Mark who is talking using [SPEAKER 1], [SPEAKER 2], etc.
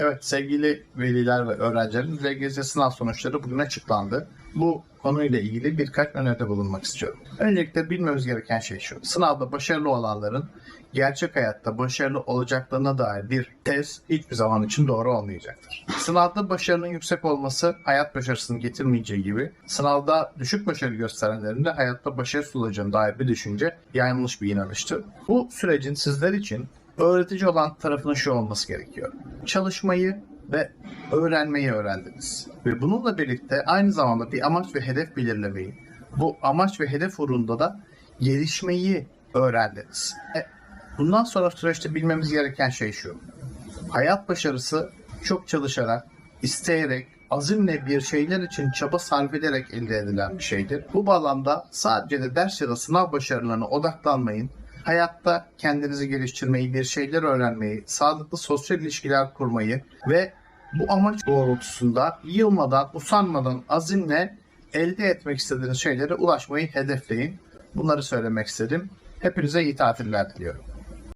[SPEAKER 1] Evet sevgili veliler ve öğrencilerin LGS sınav sonuçları bugün açıklandı. Bu konuyla ilgili birkaç öneride bulunmak istiyorum. Öncelikle bilmemiz gereken şey şu. Sınavda başarılı olanların gerçek hayatta başarılı olacaklarına dair bir tez hiçbir zaman için doğru olmayacaktır. Sınavda başarının yüksek olması hayat başarısını getirmeyeceği gibi sınavda düşük başarı gösterenlerin de hayatta başarısız olacağına dair bir düşünce yanlış bir inanıştır. Bu sürecin sizler için öğretici olan tarafının şu olması gerekiyor. Çalışmayı ve öğrenmeyi öğrendiniz. Ve bununla birlikte aynı zamanda bir amaç ve hedef belirlemeyi, bu amaç ve hedef uğrunda da gelişmeyi öğrendiniz. E, bundan sonra süreçte bilmemiz gereken şey şu. Hayat başarısı çok çalışarak, isteyerek, azimle bir şeyler için çaba sarf ederek elde edilen bir şeydir. Bu bağlamda sadece de ders ya da sınav başarılarına odaklanmayın. Hayatta kendinizi geliştirmeyi, bir şeyler öğrenmeyi, sağlıklı sosyal ilişkiler kurmayı ve bu amaç doğrultusunda yılmadan, usanmadan, azimle elde etmek istediğiniz şeylere ulaşmayı hedefleyin. Bunları söylemek istedim. Hepinize iyi tatiller diliyorum.